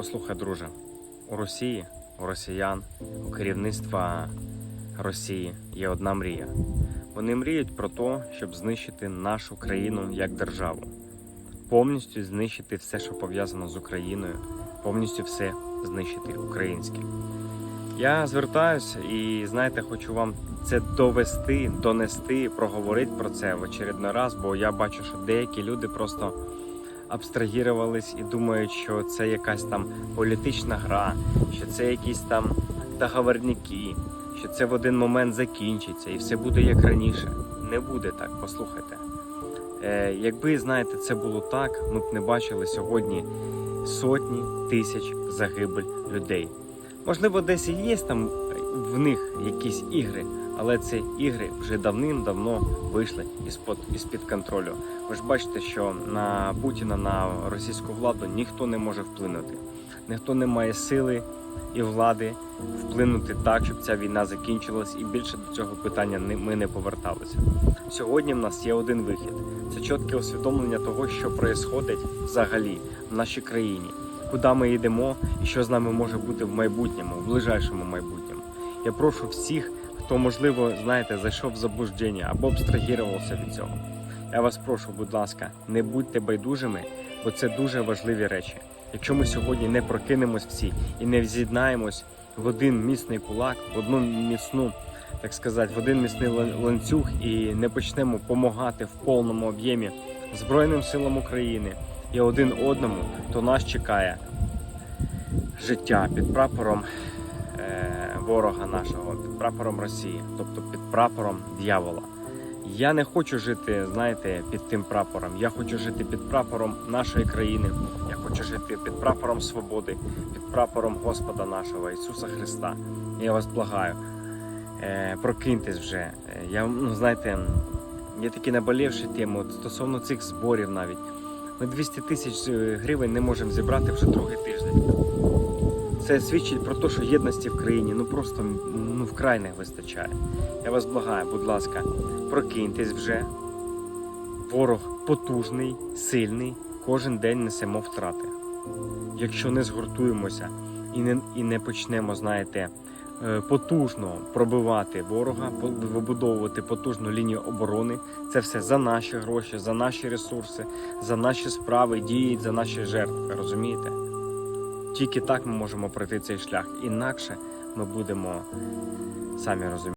Послухай, друже, у Росії, у росіян, у керівництва Росії є одна мрія. Вони мріють про те, щоб знищити нашу країну як державу, повністю знищити все, що пов'язано з Україною, повністю все знищити українське. Я звертаюся і знаєте, хочу вам це довести, донести, проговорити про це в очередний раз, бо я бачу, що деякі люди просто абстрагірувались і думають, що це якась там політична гра, що це якісь там договорники, що це в один момент закінчиться і все буде як раніше. Не буде так, послухайте. Е, якби знаєте, це було так, ми б не бачили сьогодні сотні тисяч загибель людей. Можливо, десь і є там в них якісь ігри, але ці ігри вже давним-давно вийшли із-під із-під контролю. Ви ж бачите, що на Путіна, на російську владу ніхто не може вплинути. Ніхто не має сили і влади вплинути так, щоб ця війна закінчилась, і більше до цього питання не- ми не поверталися. Сьогодні в нас є один вихід: це чітке усвідомлення того, що відбувається взагалі в нашій країні, куди ми йдемо і що з нами може бути в майбутньому, в ближайшому майбутньому. Я прошу всіх, хто можливо, знаєте, зайшов в заблуждення або абстрагірувався від цього. Я вас прошу, будь ласка, не будьте байдужими, бо це дуже важливі речі. Якщо ми сьогодні не прокинемось всі і не з'єднаємось в один міцний кулак, в одну міцну, так сказати, в один міцний ланцюг і не почнемо допомагати в повному об'ємі Збройним силам України і один одному, то нас чекає життя під прапором ворога нашого, під прапором Росії, тобто під прапором дьявола. Я не хочу жити, знаєте, під тим прапором. Я хочу жити під прапором нашої країни. Я хочу жити під прапором свободи, під прапором Господа нашого Ісуса Христа. Я вас благаю, е, прокиньтесь вже. Е, Я, ну, знаєте, є такі наболівші теми от стосовно цих зборів навіть. Ми 200 тисяч е, гривень не можемо зібрати вже другий тиждень. Це свідчить про те, що єдності в країні ну просто ну, вкрай не вистачає. Я вас благаю, будь ласка, прокиньтесь вже. Ворог потужний, сильний, кожен день несемо втрати. Якщо не згуртуємося і не, і не почнемо, знаєте, е, потужно пробивати ворога, вибудовувати потужну лінію оборони, це все за наші гроші, за наші ресурси, за наші справи, дії, за наші жертви. Розумієте? Тільки так ми можемо пройти цей шлях. Інакше ми будемо самі розуміти.